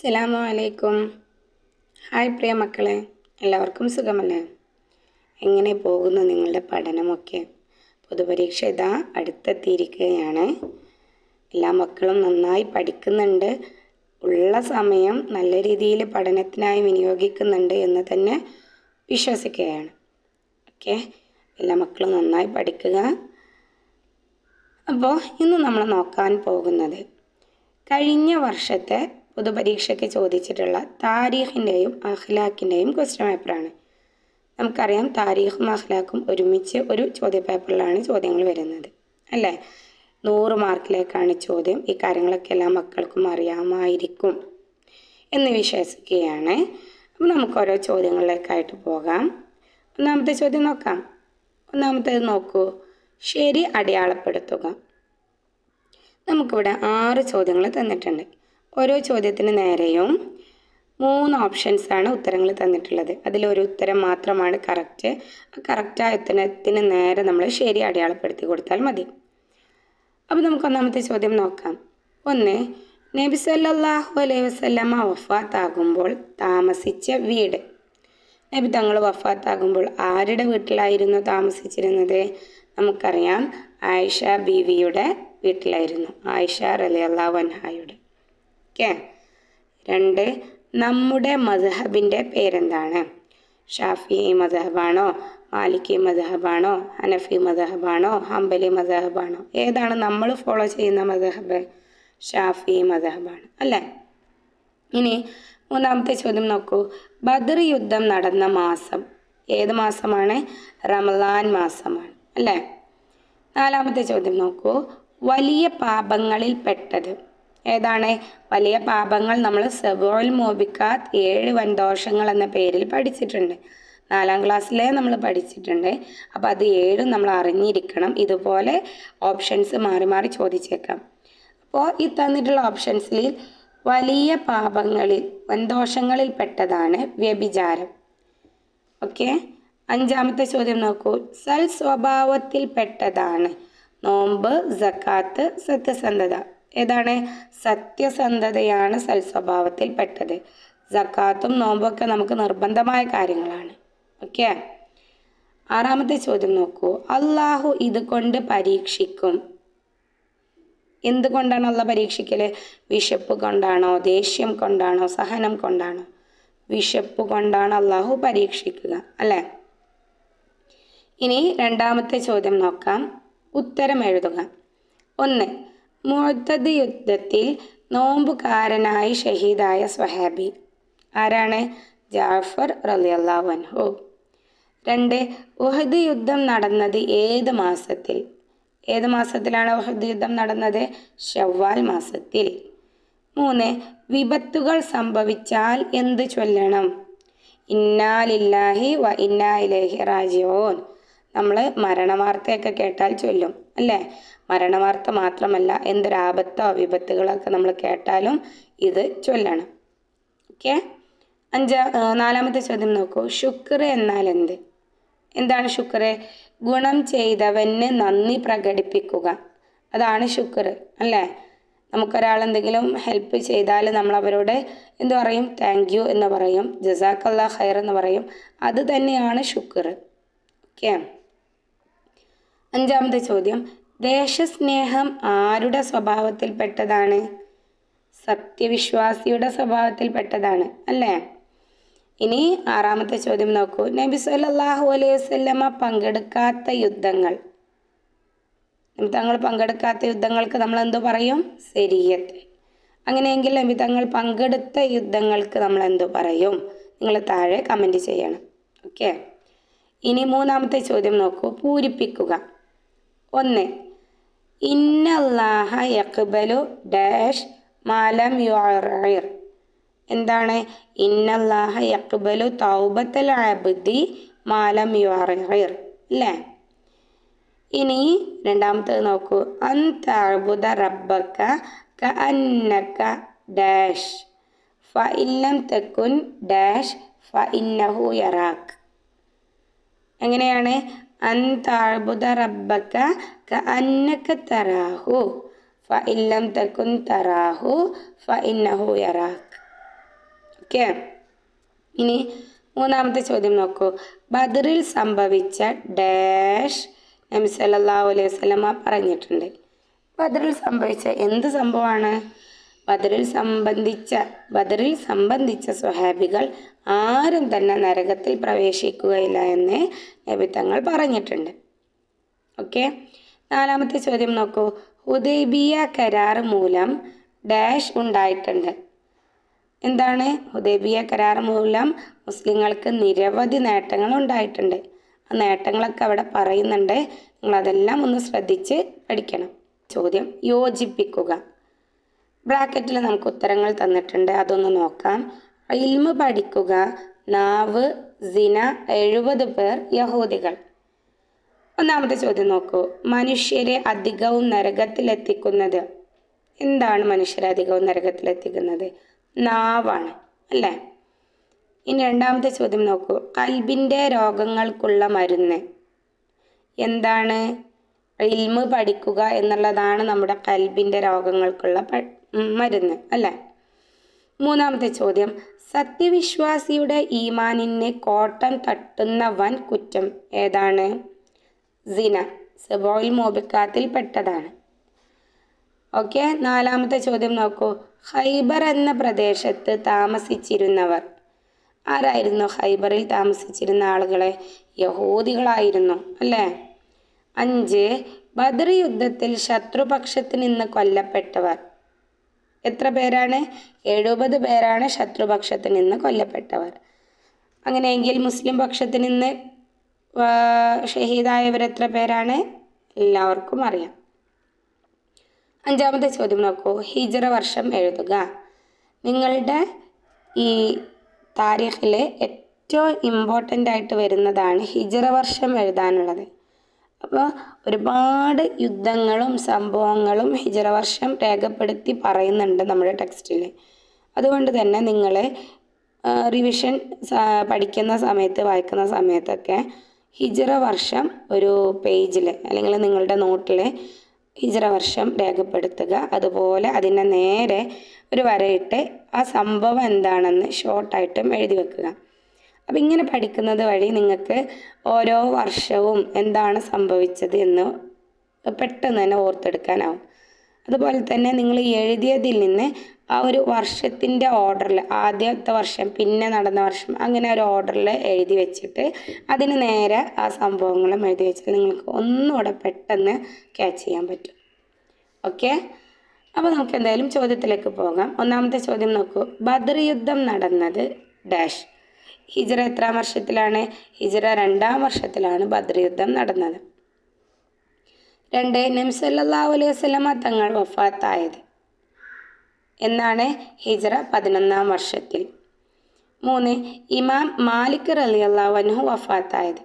അസ്സലാമു അലൈക്കും ഹായ് പ്രിയ മക്കളെ എല്ലാവർക്കും സുഖമല്ലേ? എങ്ങനെ പോകുന്നു നിങ്ങളുടെ പഠനമൊക്കെ? പൊതുപരീക്ഷ ഇതാ അടുത്തെത്തിയിരിക്കുകയാണ്. എല്ലാ മക്കളും നന്നായി പഠിക്കുന്നുണ്ട്. ഉള്ള സമയം നല്ല രീതിയിൽ പഠനത്തിനായി വിനിയോഗിക്കുന്നുണ്ട് എന്ന് തന്നെ വിശ്വസിക്കുകയാണ്. ഓക്കെ എല്ലാ മക്കളും നന്നായി പഠിക്കുക. അപ്പോൾ ഇന്ന് നമ്മൾ നോക്കാൻ പോകുന്നത് കഴിഞ്ഞ വർഷത്തെ പൊതുപരീക്ഷയ്ക്ക് ചോദിച്ചിട്ടുള്ള താരീഖിന്റെയും അഖ്ലാഖിന്റെയും ക്വസ്റ്റ്യൻ പേപ്പറാണ് നമുക്കറിയാം താരീഖും അഖ്ലാഖും ഒരുമിച്ച് ഒരു ചോദ്യപേപ്പറിലാണ് ചോദ്യങ്ങൾ വരുന്നത് അല്ലേ? നൂറ് മാർക്കിലേക്കാണ് ചോദ്യം. ഈ കാര്യങ്ങളൊക്കെ എല്ലാ മക്കൾക്കും അറിയാമായിരിക്കും എന്ന് വിശ്വസിക്കുകയാണ്. അപ്പോൾ നമുക്ക് ഓരോ ചോദ്യങ്ങളിലേക്കായിട്ട് പോകാം. ഒന്നാമത്തെ ചോദ്യം നോക്കാം. ഒന്നാമത്തേത് നോക്കൂ. ശരി അടയാളപ്പെടുത്തുക. നമുക്കിവിടെ ആറ് ചോദ്യങ്ങൾ തന്നിട്ടുണ്ട്. ഓരോ ചോദ്യത്തിന് നേരെയും മൂന്ന് ഓപ്ഷൻസ് ആണ് ഉത്തരങ്ങൾ തന്നിട്ടുള്ളത്. അതിലൊരു ഉത്തരം മാത്രമാണ് കറക്റ്റ് ആ കറക്റ്റായ ഉത്തരത്തിന് നേരെ നമ്മൾ ശരി അടയാളപ്പെടുത്തി കൊടുത്താൽ മതി. അപ്പോൾ നമുക്ക് ഒന്നാമത്തെ ചോദ്യം നോക്കാം. ഒന്ന് നബി സല്ലാഹു അലൈഹി വസല്ലമ വഫാത്താകുമ്പോൾ താമസിച്ച വീട്. നബി തങ്ങൾ വഫാത്താകുമ്പോൾ ആരുടെ വീട്ടിലായിരുന്നു താമസിച്ചിരുന്നത്? നമുക്കറിയാം ആയിഷ ബീവിയുടെ വീട്ടിലായിരുന്നു. ആയിഷ റലി അള്ളാഹു അൻഹായുടെ. ഓക്കെ രണ്ട് നമ്മുടെ മധഹബിന്റെ പേരെന്താണ്? ഷാഫി മദ്ഹബാണോ മാലിക്കി മദ്ഹബാണോ ഹനഫി മദ്ഹബാണോ ഹംബലി മദ്ഹബാണോ ഏതാണ് നമ്മൾ ഫോളോ ചെയ്യുന്ന മദ്ഹബ് ഷാഫി മദ്ഹബാണ് അല്ലേ? ഇനി മൂന്നാമത്തെ ചോദ്യം നോക്കൂ. ബദർ യുദ്ധം നടന്ന മാസം ഏത് മാസമാണ്? റമദാൻ മാസമാണ് അല്ലേ? നാലാമത്തെ ചോദ്യം നോക്കൂ. വലിയ പാപങ്ങളിൽ പെട്ടത് ഏതാണ്? വലിയ പാപങ്ങൾ നമ്മൾ സെബോൽ മോബിക്കാത്ത് ഏഴ് വൻ ദോഷങ്ങൾ എന്ന പേരിൽ പഠിച്ചിട്ടുണ്ട്. നാലാം ക്ലാസ്സിലെ നമ്മൾ പഠിച്ചിട്ടുണ്ട്. അപ്പോൾ അത് ഏഴും നമ്മൾ അറിഞ്ഞിരിക്കണം. ഇതുപോലെ ഓപ്ഷൻസ് മാറി മാറി ചോദിച്ചേക്കാം. അപ്പോൾ ഈ തന്നിട്ടുള്ള ഓപ്ഷൻസിൽ വലിയ പാപങ്ങളിൽ വൻദോഷങ്ങളിൽ പെട്ടതാണ് വ്യഭിചാരം. ഓക്കെ? അഞ്ചാമത്തെ ചോദ്യം നോക്കൂ. സൽ സ്വഭാവത്തിൽ പെട്ടതാണ്. നോമ്പ് ജക്കാത്ത് സത്യസന്ധത. ഏതാണ്? സത്യസന്ധതയാണ് സൽ സ്വഭാവത്തിൽ പെട്ടത് സക്കാത്തും നോമ്പൊക്കെ നമുക്ക് നിർബന്ധമായ കാര്യങ്ങളാണ്. ഓക്കെ? ആറാമത്തെ ചോദ്യം നോക്കൂ. അള്ളാഹു ഇത് കൊണ്ട് പരീക്ഷിക്കും. എന്തുകൊണ്ടാണ് അള്ള പരീക്ഷിക്കൽ വിശപ്പ് കൊണ്ടാണോ ദേഷ്യം കൊണ്ടാണോ സഹനം കൊണ്ടാണോ? വിശപ്പ് കൊണ്ടാണ് അള്ളാഹു പരീക്ഷിക്കുക അല്ലേ? ഇനി രണ്ടാമത്തെ ചോദ്യം നോക്കാം. ഉത്തരം എഴുതുക. ഒന്ന് മുഴത്തത് യുദ്ധത്തിൽ നോമ്പുകാരനായി ഷഹീദായ സ്വഹാബി. ആരാണ്? ജാഫർ റളിയല്ലാഹു അൻഹു. രണ്ട് ഉഹദ് യുദ്ധം നടന്നത് ഏത് മാസത്തിൽ? ഏത് മാസത്തിലാണ് ഉഹദ് യുദ്ധം നടന്നത്? ഷവ്വാൽ മാസത്തിൽ. മൂന്ന് വിപത്തുകൾ സംഭവിച്ചാൽ എന്ത് ചൊല്ലണം? ഇന്നാലില്ലാഹി വ ഇന്നാ ഇലൈഹി റാജിഊൻ. നമ്മൾ മരണവാർത്തയൊക്കെ കേട്ടാൽ ചൊല്ലും അല്ലേ? മരണവാർത്ത മാത്രമല്ല എന്തൊരാപത്തോ വിപത്തുകളൊക്കെ നമ്മൾ കേട്ടാലും ഇത് ചൊല്ലണം. ഓക്കെ? അഞ്ചാ നാലാമത്തെ ചോദ്യം നോക്കൂ. ശുക്ർ എന്നാൽ എന്ത്? എന്താണ് ശുക്ർ? ഗുണം ചെയ്തവന് നന്ദി പ്രകടിപ്പിക്കുക. അതാണ് ശുക്ർ അല്ലേ? നമുക്കൊരാൾ എന്തെങ്കിലും ഹെൽപ്പ് ചെയ്താൽ നമ്മൾ അവരോട് എന്ത് പറയും? താങ്ക് യു എന്ന് പറയും ജസാക്കല്ലാ ഖൈർ എന്ന് പറയും. അത് തന്നെയാണ് ശുക്ർ. ഓക്കെ? അഞ്ചാമത്തെ ചോദ്യം. ദേശസ്നേഹം ആരുടെ സ്വഭാവത്തിൽപ്പെട്ടതാണ്? സത്യവിശ്വാസിയുടെ സ്വഭാവത്തിൽപ്പെട്ടതാണ് അല്ലേ? ഇനി ആറാമത്തെ ചോദ്യം നോക്കൂ. നബി സല്ലാഹു അലൈഹി വസല്ലമ പങ്കെടുക്കാത്ത യുദ്ധങ്ങൾ. നബി തങ്ങൾ പങ്കെടുക്കാത്ത യുദ്ധങ്ങൾക്ക് നമ്മൾ എന്തു പറയും? ശരിയത്ത് അങ്ങനെയെങ്കിൽ നബി തങ്ങൾ പങ്കെടുത്ത യുദ്ധങ്ങൾക്ക് നമ്മൾ എന്തു പറയും? നിങ്ങൾ താഴെ കമന്റ് ചെയ്യണം. ഓക്കെ ഇനി മൂന്നാമത്തെ ചോദ്യം നോക്കൂ. പൂരിപ്പിക്കുക. ഒന്ന്. ഇന്നല്ലാഹ യക്ബലു ഡാഷ് മാലം യുറൈർ എന്താണ്? ഇന്നല്ലാഹ യക്ബലു തൗബത്തൽ അബ്ദി മാലം യുറൈർ അല്ലേ? ഇനി രണ്ടാമത്തേത് നോക്കൂ. അന്ത അബുദ റബ്ബക ക അന്നക്ക ഡാഷ്. ഫ ഇല്ലം തെക്കുൻ ഡാഷ് ഫ ഇന്നഹു യറാക്ക്. എങ്ങനെയാണ്? അൻ താഴ്ബുദ റബ്ബക്ക ക അന്നക തറാഹു ഫ ഇല്ലം തക്കുൻ തറാഹു ഫ ഇന്നഹു യറാഖ് ഓക്കെ? ഇനി മൂന്നാമത്തെ ചോദ്യം നോക്കൂ. ബദറിൽ സംഭവിച്ച ഡാഷ് നബി സല്ലല്ലാഹു അലൈഹി വസല്ലമ പറഞ്ഞിട്ടുണ്ട്. ബദറിൽ സംഭവിച്ച എന്ത് സംഭവമാണ്? ബദറിൽ സംബന്ധിച്ച ബദറിൽ സംബന്ധിച്ച സ്വഹാബികൾ ആരും തന്നെ നരകത്തിൽ പ്രവേശിക്കുകയില്ല എന്ന് നബിത്തങ്ങൾ തങ്ങൾ പറഞ്ഞിട്ടുണ്ട്. ഓക്കെ? നാലാമത്തെ ചോദ്യം നോക്കൂ. ഹുദൈബിയ കരാർ മൂലം ഡാഷ് ഉണ്ടായിട്ടുണ്ട്. എന്താണ്? ഹുദൈബിയ കരാർ മൂലം മുസ്ലിങ്ങൾക്ക് നിരവധി നേട്ടങ്ങൾ ഉണ്ടായിട്ടുണ്ട്. ആ നേട്ടങ്ങളൊക്കെ അവിടെ പറയുന്നുണ്ട്. നിങ്ങളതെല്ലാം ഒന്ന് ശ്രദ്ധിച്ച് പഠിക്കണം. ചോദ്യം യോജിപ്പിക്കുക. ബ്രാക്കറ്റിൽ നമുക്ക് ഉത്തരങ്ങൾ തന്നിട്ടുണ്ട്. അതൊന്ന് നോക്കാം. ഇൽമ് പഠിക്കുക. നാവ് സിന എഴുപത് പേർ യഹൂദികൾ. ഒന്നാമത്തെ ചോദ്യം നോക്കൂ. മനുഷ്യരെ അധികവും നരകത്തിലെത്തിക്കുന്നത് എന്താണ് മനുഷ്യരെ അധികവും നരകത്തിലെത്തിക്കുന്നത്? നാവാണ് അല്ലേ? ഇനി രണ്ടാമത്തെ ചോദ്യം നോക്കൂ. കൽബിന്റെ രോഗങ്ങൾക്കുള്ള മരുന്ന് എന്താണ്? ഇൽമ് പഠിക്കുക എന്നുള്ളതാണ് നമ്മുടെ കൽബിന്റെ രോഗങ്ങൾക്കുള്ള മരുന്ന് അല്ലേ? മൂന്നാമത്തെ ചോദ്യം. സത്യവിശ്വാസിയുടെ ഈമാനിനെ കോട്ടം തട്ടുന്ന വൻ കുറ്റം ഏതാണ്? സിന. സെബോയിൽ മോബിക്കാത്തിൽ പെട്ടതാണ്. ഓക്കെ നാലാമത്തെ ചോദ്യം നോക്കൂ. ഹൈബർ എന്ന പ്രദേശത്ത് താമസിച്ചിരുന്നവർ. ആരായിരുന്നു ഹൈബറിൽ താമസിച്ചിരുന്ന ആളുകളെ? യഹൂദികളായിരുന്നു അല്ലേ? അഞ്ച്. ബദ്രി യുദ്ധത്തിൽ ശത്രുപക്ഷത്ത് നിന്ന് കൊല്ലപ്പെട്ടവർ. എത്ര പേരാണ്? എഴുപത് പേരാണ് ശത്രുപക്ഷത്ത് നിന്ന് കൊല്ലപ്പെട്ടവർ. അങ്ങനെയെങ്കിൽ മുസ്ലിം പക്ഷത്ത് നിന്ന് ഷഹീദായവർ എത്ര പേരാണ്? എല്ലാവർക്കും അറിയാം. അഞ്ചാമത്തെ ചോദ്യം നോക്കൂ. ഹിജറ വർഷം എഴുതുക. നിങ്ങളുടെ ഈ താരീഖിലെ ഏറ്റവും ഇമ്പോർട്ടന്റ് ആയിട്ട് വരുന്നതാണ് ഹിജറ വർഷം എഴുതാനുള്ളത്. അപ്പോൾ ഒരുപാട് യുദ്ധങ്ങളും സംഭവങ്ങളും ഹിജറ വർഷം രേഖപ്പെടുത്തി പറയുന്നുണ്ട് നമ്മുടെ ടെക്സ്റ്റിൽ അതുകൊണ്ട് തന്നെ നിങ്ങൾ റിവിഷൻ പഠിക്കുന്ന സമയത്ത് വായിക്കുന്ന സമയത്തൊക്കെ ഹിജറ വർഷം ഒരു പേജിൽ അല്ലെങ്കിൽ നിങ്ങളുടെ നോട്ടിൽ ഹിജറ വർഷം രേഖപ്പെടുത്തുക. അതുപോലെ അതിന്റെ നേരെ ഒരു വരയിട്ട് ആ സംഭവം എന്താണെന്ന് ഷോർട്ടായിട്ടും എഴുതി വെക്കുക. അപ്പം ഇങ്ങനെ പഠിക്കുന്നത് വഴി നിങ്ങൾക്ക് ഓരോ വർഷവും എന്താണ് സംഭവിച്ചത് എന്ന് പെട്ടെന്ന് തന്നെ ഓർത്തെടുക്കാനാവും. അതുപോലെ തന്നെ നിങ്ങൾ എഴുതിയതിൽ നിന്ന് ആ ഒരു വർഷത്തിന്റെ ഓർഡറിൽ ആദ്യത്തെ വർഷം പിന്നെ നടന്ന വർഷം അങ്ങനെ ഒരു ഓർഡറിൽ എഴുതി വെച്ചിട്ട് അതിന് നേരെ ആ സംഭവങ്ങളും എഴുതി വെച്ചാൽ നിങ്ങൾക്ക് ഒന്നുകൂടെ പെട്ടെന്ന് ക്യാച്ച് ചെയ്യാൻ പറ്റും. ഓക്കെ? അപ്പോൾ നമുക്ക് എന്തായാലും ചോദ്യത്തിലേക്ക് പോകാം. ഒന്നാമത്തെ ചോദ്യം നോക്കൂ. ബദർ യുദ്ധം നടന്നത് ഡാഷ് ഹിജറ എത്രാം വർഷത്തിലാണ്? ഹിജറ രണ്ടാം വർഷത്തിലാണ് ബദർ യുദ്ധം നടന്നത്. രണ്ട് നംസല്ലാഹു അലൈഹി വസല്ലമ തങ്ങൾ വഫാത്തായത്. എന്നാണ് ഹിജറ പതിനൊന്നാം വർഷത്തിൽ. മൂന്ന് ഇമാം മാലിക് റലി അൻഹു വഫാത്തായത്.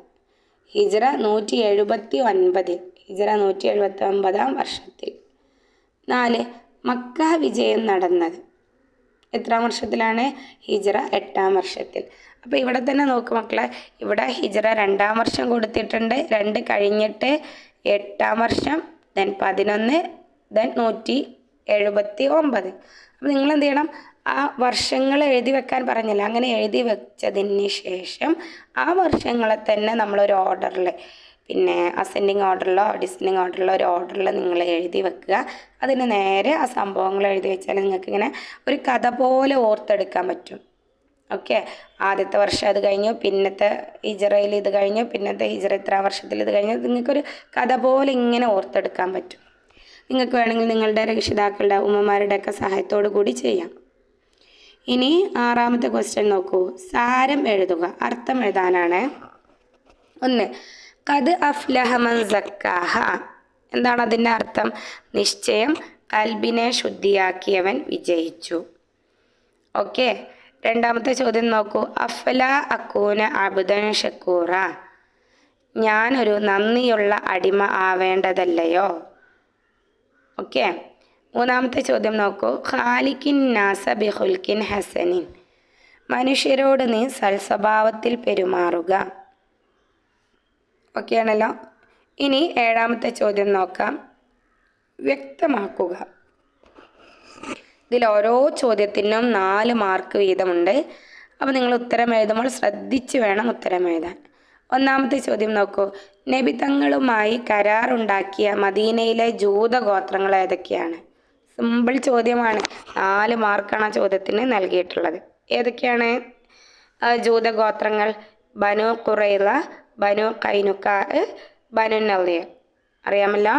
ഹിജറ നൂറ്റി എഴുപത്തി ഒൻപതിൽ ഹിജറ നൂറ്റി എഴുപത്തി ഒൻപതാം വർഷത്തിൽ. നാല് മക്ക വിജയം നടന്നത്. എത്രാം വർഷത്തിലാണ് ഹിജറ എട്ടാം വർഷത്തിൽ. അപ്പോൾ ഇവിടെ തന്നെ നോക്ക് മക്കളെ ഇവിടെ ഹിജറ രണ്ടാം വർഷം കൊടുത്തിട്ടുണ്ട്. രണ്ട് കഴിഞ്ഞിട്ട് എട്ടാം വർഷം ദെൻ പതിനൊന്ന് ദെൻ നൂറ്റി എഴുപത്തി ഒമ്പത് അപ്പോൾ നിങ്ങൾ എന്ത് ചെയ്യണം? ആ വർഷങ്ങൾ എഴുതി വെക്കാൻ പറഞ്ഞില്ല? അങ്ങനെ എഴുതി വെച്ചതിന് ശേഷം ആ വർഷങ്ങളെ തന്നെ നമ്മളൊരു ഓർഡറിൽ പിന്നെ അസെൻഡിങ് ഓർഡറിലോ ഡിസെൻഡിങ് ഓർഡറിലോ ഒരു ഓർഡറിൽ നിങ്ങൾ എഴുതി വെക്കുക. അതിന് നേരെ ആ സംഭവങ്ങൾ എഴുതി വെച്ചാൽ നിങ്ങൾക്ക് ഇങ്ങനെ ഒരു കഥ പോലെ ഓർത്തെടുക്കാൻ പറ്റും. ഓക്കെ ആദ്യത്തെ വർഷം അത് കഴിഞ്ഞു പിന്നത്തെ ഹിജറയിൽ ഇത് കഴിഞ്ഞു പിന്നത്തെ ഹിജറ ഇത്രാം വർഷത്തിൽ ഇത് കഴിഞ്ഞു. നിങ്ങൾക്കൊരു കഥ പോലെ ഇങ്ങനെ ഓർത്തെടുക്കാൻ പറ്റും. നിങ്ങൾക്ക് വേണമെങ്കിൽ നിങ്ങളുടെ രക്ഷിതാക്കളുടെ ഉമ്മമാരുടെയൊക്കെ സഹായത്തോടു കൂടി ചെയ്യാം. ഇനി ആറാമത്തെ ക്വസ്റ്റ്യൻ നോക്കൂ. സാരം എഴുതുക. അർത്ഥം എഴുതാനാണ്. ഒന്ന് കത് അഫ്ലഹമൻ സക്കാഹ. എന്താണ് അതിന്റെ അർത്ഥം? നിശ്ചയം കൽബിനെ ശുദ്ധിയാക്കിയവൻ വിജയിച്ചു. ഓക്കെ രണ്ടാമത്തെ ചോദ്യം നോക്കൂ. അഫ്ല അക്കൂന അബുദൻ ഷക്കൂറ. ഞാനൊരു നന്ദിയുള്ള അടിമ ആവേണ്ടതല്ലയോ? ഓക്കെ മൂന്നാമത്തെ ചോദ്യം നോക്കൂ. ഖാലിക്കിൻ നാസ ബിഹുൽക്കിൻ ഹസനിൻ. മനുഷ്യരോട് നീ സൽസ്വഭാവത്തിൽ പെരുമാറുക. ഓക്കെ ആണല്ലോ ഇനി ഏഴാമത്തെ ചോദ്യം നോക്കാം. വ്യക്തമാക്കുക. ഇതിൽ ഓരോ ചോദ്യത്തിനും നാല് മാർക്ക് വീതമുണ്ട്. അപ്പോൾ നിങ്ങൾ ഉത്തരം എഴുതുമ്പോൾ ശ്രദ്ധിച്ച് വേണം ഉത്തരം എഴുതാൻ. ഒന്നാമത്തെ ചോദ്യം നോക്കൂ. നബി തങ്ങളുമായി കരാറുണ്ടാക്കിയ മദീനയിലെ ജൂതഗോത്രങ്ങൾ ഏതൊക്കെയാണ്? സിമ്പിൾ ചോദ്യമാണ്. നാല് മാർക്കാണ് ആ ചോദ്യത്തിന് നൽകിയിട്ടുള്ളത്. ഏതൊക്കെയാണ്? ജൂതഗോത്രങ്ങൾ ജൂത ഗോത്രങ്ങൾ ബനു ഖുറൈള ബനു കൈനുക്കാ ബനു നളിയ അറിയാമല്ലോ?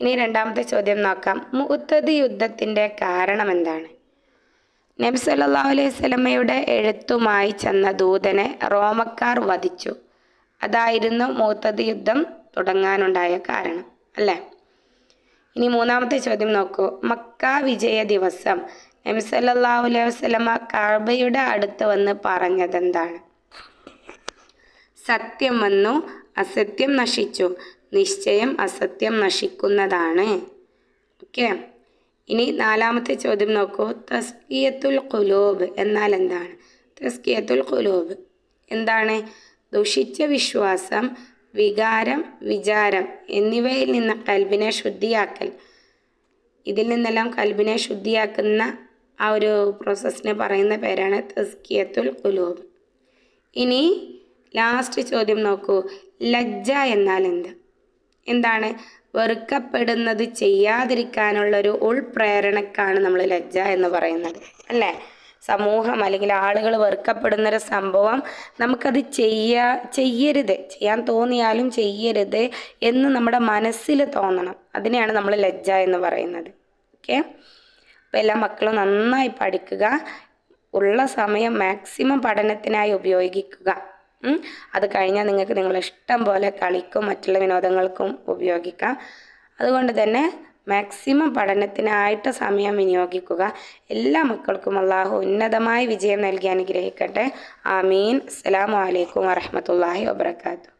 ഇനി രണ്ടാമത്തെ ചോദ്യം നോക്കാം. മുത്തദ് യുദ്ധത്തിന്റെ കാരണം എന്താണ്? നബി സല്ലല്ലാഹു അലൈഹി സ്വലമയുടെ എഴുത്തുമായി ചെന്ന ദൂതനെ റോമക്കാർ വധിച്ചു. അതായിരുന്നു മൂത്തത് യുദ്ധം തുടങ്ങാനുണ്ടായ കാരണം അല്ലേ? ഇനി മൂന്നാമത്തെ ചോദ്യം നോക്കൂ. മക്ക വിജയ ദിവസം. നബി സല്ലല്ലാഹു അലൈഹി വസല്ലമ കഅബയുടെ അടുത്ത് വന്ന് പറഞ്ഞതെന്താണ്? സത്യം വന്നു അസത്യം നശിച്ചു. നിശ്ചയം അസത്യം നശിക്കുന്നതാണ്. ഓക്കെ. ഇനി നാലാമത്തെ ചോദ്യം നോക്കൂ. തസ്കിയത്തുൽ ഖുലൂബ് എന്നാൽ എന്താണ്? തസ്കിയത്തുൽ ഖുലൂബ് എന്താണ്? ദുഷിച്ച വിശ്വാസം വികാരം വിചാരം എന്നിവയിൽ നിന്ന് കൽബിനെ ശുദ്ധിയാക്കൽ. ഇതിൽ നിന്നെല്ലാം കൽബിനെ ശുദ്ധിയാക്കുന്ന ആ ഒരു പ്രോസസ്സിനെ പറയുന്ന പേരാണ് തസ്കിയത്തുൽ ഖുലൂബ്. ഇനി ലാസ്റ്റ് ചോദ്യം നോക്കൂ. ലജ്ജ എന്നാൽ എന്ത്? എന്താണ്? വെറുക്കപ്പെടുന്നത് ചെയ്യാതിരിക്കാനുള്ളൊരു ഉൾപ്രേരണക്കാണ് നമ്മൾ ലജ്ജ എന്ന് പറയുന്നത്. അല്ലേ? സമൂഹം അല്ലെങ്കിൽ ആളുകൾ വെറുക്കപ്പെടുന്നൊരു സംഭവം നമുക്കത് ചെയ്യാ ചെയ്യരുത്. ചെയ്യാൻ തോന്നിയാലും ചെയ്യരുത് എന്ന് നമ്മുടെ മനസ്സിൽ തോന്നണം. അതിനെയാണ് നമ്മൾ ലജ്ജ എന്ന് പറയുന്നത്. ഓക്കെ? അപ്പോൾ എല്ലാ മക്കളും നന്നായി പഠിക്കുക. ഉള്ള സമയം മാക്സിമം പഠനത്തിനായി ഉപയോഗിക്കുക. അത് കഴിഞ്ഞാൽ നിങ്ങൾക്ക് നിങ്ങളെ ഇഷ്ടം പോലെ കളിക്കും മറ്റുള്ള വിനോദങ്ങൾക്കും ഉപയോഗിക്കാം. അതുകൊണ്ട് തന്നെ മാക്സിമം പഠനത്തിനായിട്ട് സമയം വിനിയോഗിക്കുക. എല്ലാ മക്കൾക്കും അള്ളാഹു ഉന്നതമായ വിജയം നൽകി അനുഗ്രഹിക്കട്ടെ. ആമീൻ. അസ്സലാമു അലൈക്കും വറഹ്മത്തുള്ളാഹി വബർക്കാത്തു